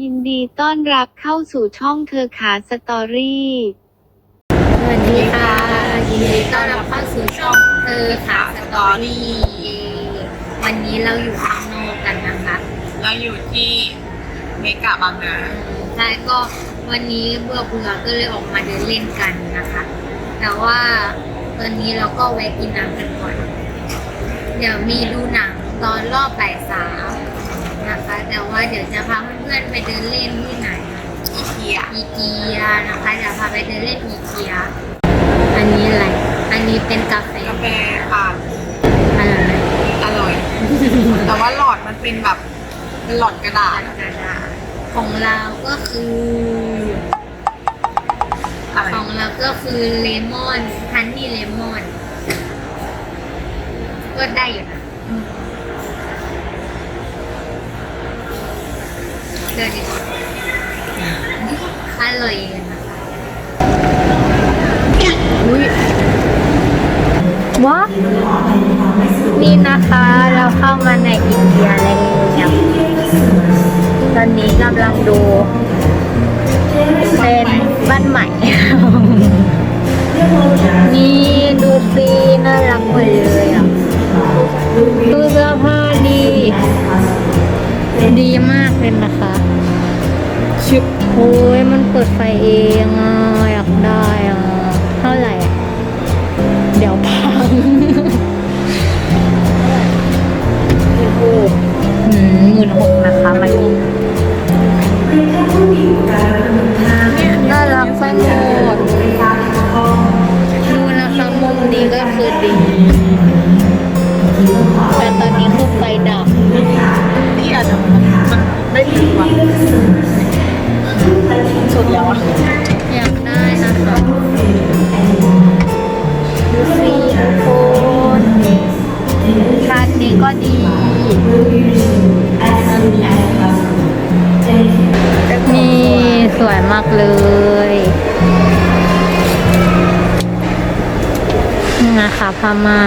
ยินดีต้อนรับเข้าสู่ช่องเธอขาสตอรี่ สวัสดีค่ะยินดีต้อนรับเข้าสู่ช่องเธอขาสตอรี่วันนี้เราอยู่ข้างนอกกันนะคะเราอยู่ที่เมกะบางนาใช่ก็วันนี้เบื่อเบื่อๆก็เลยออกมาเดินเล่นกันนะคะ แต่ว่าตอนนี้เราก็แวะกินน้ำกันก่อน เดี๋ยวมีดูหนังตอนรอบบ่ายสามนะคะ แต่ว่าเดี๋ยวจะพาเพื่อนๆไปเดินเล่นที่ไหนอีเกียอีเกียนะคะเดี๋ยวพาไปเดินเล่นอีเกีย อันนี้อะไร อันนี้เป็นกาแฟกาแฟค่ะอะไรไหมอร่อย แต่ว่าหลอดมันเป็นแบบเป็นหลอดกระดาษของเราก็คืออะไรของเราก็คือเลมอนฮันนี่เลมอน ก็ได้อยู่นะ นดีกว่าอร่อยเลยนะคะอุ้ยว้านี่นะคะ เราเข้ามาในอินเดียแล้วตอนนี้กำลังดูเป็นบ้านใหม่นี่ดูสิน่ารักหมดเลยอะตู้เสื้อผ้าดี ดีมากเลยนะคะ ชิบโอ้ยมันเปิดไฟเองอะอยากได้อะเท่าไหร่เดี๋ยวพังหมื่นหกนะคะมาดู อะอยากได้นะคะดูสิทุกคนชั้นนี้ก็ดีนี่สวยมากเลยนี่นะคะพม่า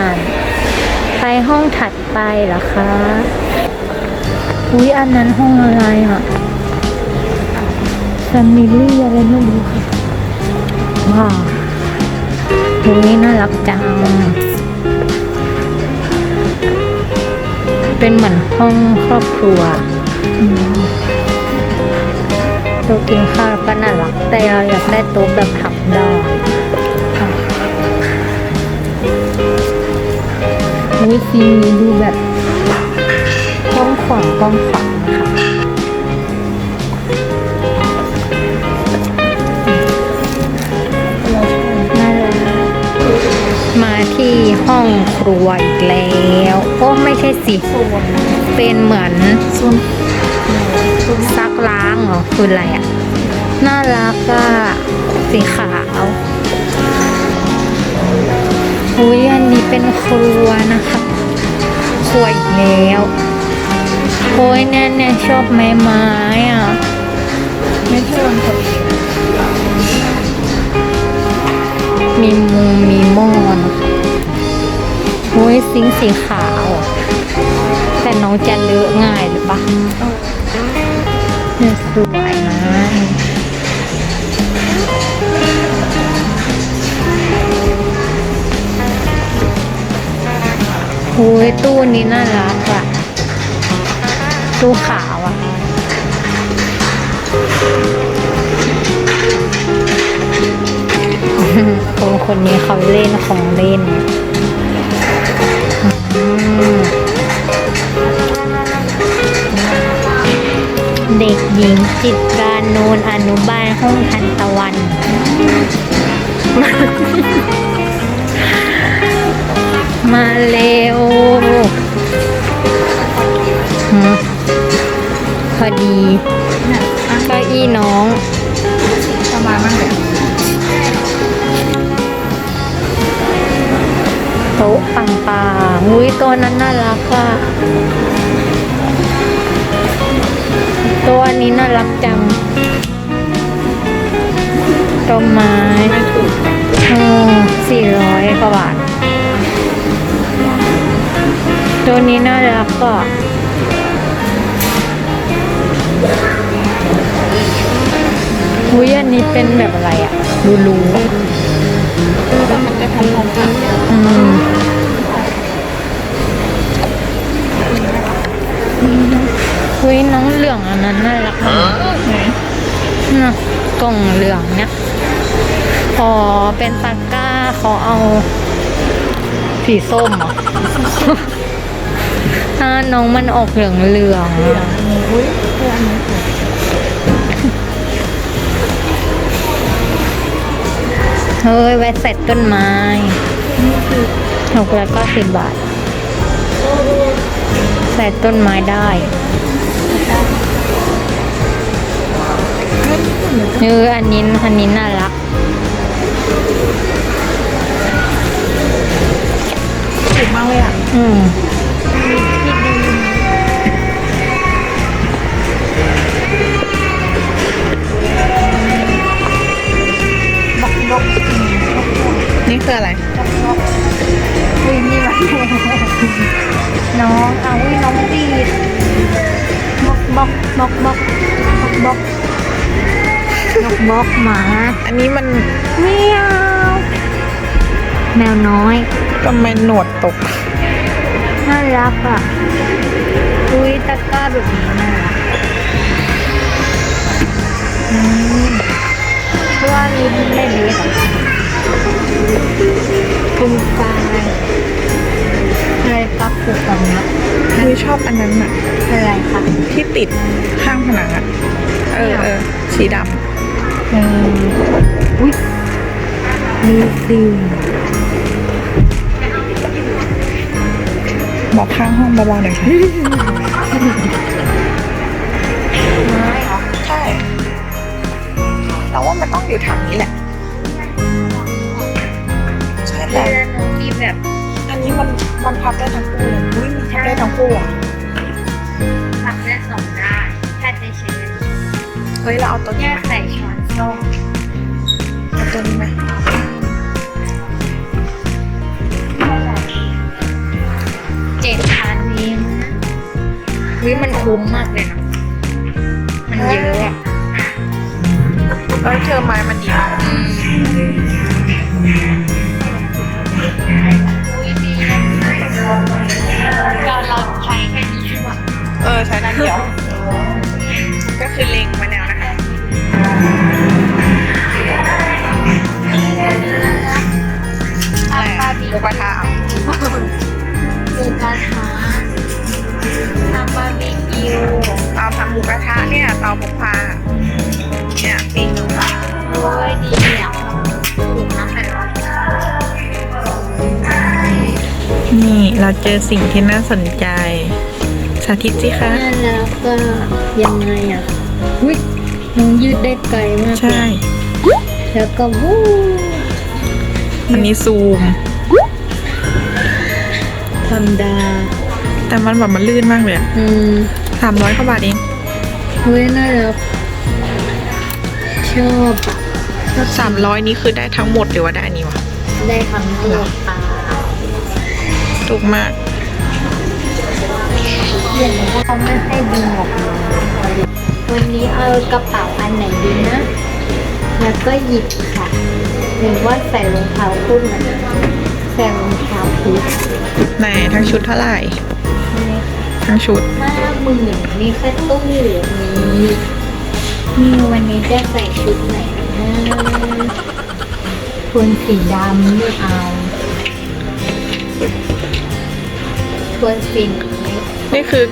ไปห้องถัดไปเหรอคะ อุ๊ย อันนั้นห้องอะไรอะ แฟมิลี่อะไรไม่รู้ค่ะว้าวตรงนี้น่ารักจัง เป็นเหมือนห้องครอบครัวโต๊ะกินข้าวก็น่ารัก แต่เราอยากได้โต๊ะแบบพับได้ค่ะวิซีนี้ดูแบบกว้างขวางกว้างขวาง ที่ห้องครัวอีกแล้วโอ้ไม่ใช่สิ เป็นเหมือนซักล้างเหรอคืออะไรอะน่ารักอะสีขาวอุ้ยอันนี้เป็นครัวนะคะครัวอีกแล้วโอ้ยเนี่ยเนี่ยชอบไม้ไม้อะไม่ชอดี ซิงสีขาว แต่น้องจะเลอะง่ายหรือปะเนี่ยสวยนะโอ้ยตู้นี้น่ารักอะตู้ขาวอะคนคนนี้เขาเล่นของเล่น เด็กหญิงจิตรานูนอนุบาลห้องทันตะวัน มาเร็วพอดีเก้าอี้น้องสบายมากเลยโต๊ะปังปางๆอุ้ยตัวนั้นน่ารักอะ ตัวนี้น่ารักจังต้นไม้ไม่ถูกสี่ร้อยกว่าบาท ตัวนี้น่ารักก็อุ้ยอันนี้เป็นแบบอะไรอะรูรูแล้วมันจะทำของกันอืมุ้ยน้องเหลืองอันนั้นน่ารักมากน่ะกล่องเหลืองเนี่ยพอเป็นตะกร้าเขาเอา สีส้มเหรอถ้าน้องมันออกเหลืองเหลืองๆอะอุ้ยคืออันนี้สวยเฮ้ยไว้ใส่ต้นไม้หกร้อยเก้าสิบบาท ใส่ต้นไม้ได้ เอออันนี้อันนี้น่ารัก ถูกมากเลยอะ อืม บล็อกบล็อกหมา อันนี้มันเมียวแมวน้อยทำไมหนวดตก น่ารักอะอุ้ยตะกร้าแบบนี้น่ารักอืมเพราะว่าลิ้นไม่เล็กอะคุณกายอะไรปักผูกกับนักคือชอบอันนั้นอะอะไรคะที่ติดข้างผนังอะเออเออสีด อืมอุ้ยมีซิวำบอกข้างห้องเบาๆหน่อยค่ะไม้เหรอใช่เราว่ามันต้องอยู่แถวนี้แหละ ใช่แต่แล้วน้องมีแบบอันนี้มันมันพับได้ทั้งคู่เลยอุ้ยมันพับได้ทั้งคู่อะทำได้สองด้านแค่จะใช้เฮ้ยเราเอาตัวนี้แค่ไหมใส่ช้อน ส้มเอาตัวนี้ไหมเจ็ดพันเองนะเฮ้ยมันคุ้มมากเลยนะ มันเยอะอะเออเธอไม้มันดีมากเราเราใช้แค่นี้ใช่ปะเออ ใช้ด้านเดียว ก็คือเล็งมาแล้ว นี่เราเจอสิ่งที่น่าสนใจ สาธิตสิคะน่ารักก็ยังไงอะอุ้ยมันยืดได้ไกลมากเลใช่ยแล้วก็วู้อันนี้ซูม ธรรมดา แต่มันแบบมันลื่นมากเลยอะอืมสามร้อยกว่าบาทเองเฮ้ยน่ารักชอบอะสามร้อยนี้คือได้ทั้งหมดหรือว่าได้อันนี้วะ ได้ทั้งตัวปลา ถูกมากอย่างนี้เขาไม่ให้ดึงออกมาวันนี้เอากระเป๋าอันไหนดีนะ แล้วก็หยิบค่ะ หรือว่าใส่รองเท้าคู่ไหนใส่รองเท้าคู่ในทั้งชุดเท่าไหร่ ทั้งชุดห้าหมื่นนี่แค่ตู้นี้นี่วันนี้จะใส่ชุดไหนนะทวนสีดำไม่เอา ทวนสีนี้นี่คือ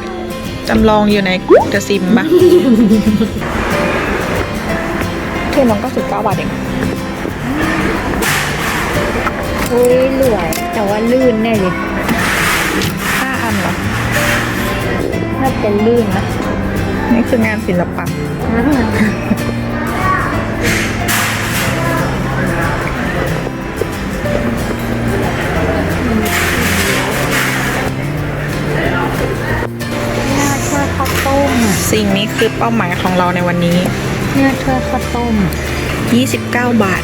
จำลองอยู่ในเดอะซิมปะคือน้องก็สิบเก้าบาทเองอุ้ยหลวย แต่ว่าลื่นแน่เลยห้าอันเหรอถ้าเป็นลื่นนะ นี่คืองานศิลปะ มสิ่งนี้คือเป้าหมายของเราในวันนี้น่าช่วยข้าวต้ม 29 บาท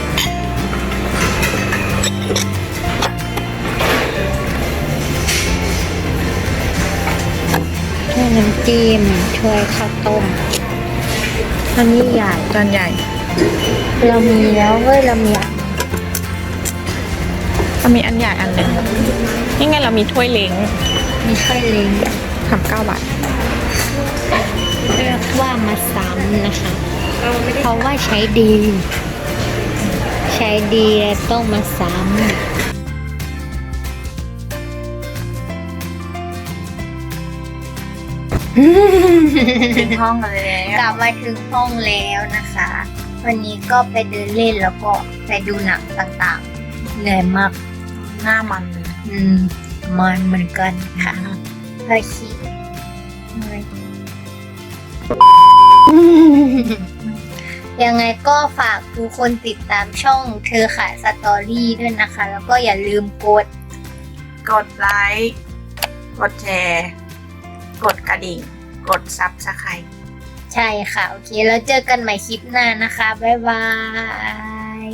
ช่วยน้ำจิ้มช่วยข้าวต้มอันนี้ใหญ่จานใหญ่ เรามีแล้วเว้ยเรามีอะเรามีอันใหญ่อันหนึ่งนี่ไงเรามีถ้วยเล้งมีค่อยเล็งทำเก้าบาทเรียก ว่ามาซ้ำนะคะ เพราะว่าใช้ดี ใช้ดีแล้วต้องมาซ้ำถึงห้องกันแล้กลับมาถึงห้องแล้วนะคะ วันนี้ก็ไปเดินเล่นแล้วก็ไปดูหนังต่างๆ เหนื่อยมากหน้ามัน อืม มันเหมือนกันค่ะโอเค ยังไงก็ฝากทุกคนติดตามช่องเธอขายสตอรี่ด้วยนะคะ แล้วก็อย่าลืมกด กดไลค์กดแชร์ กดกระดิ่ง กดซับสไครต์ใช่ค่ะ โอเค แล้วเจอกันใหม่คลิปหน้านะคะ บ๊ายบาย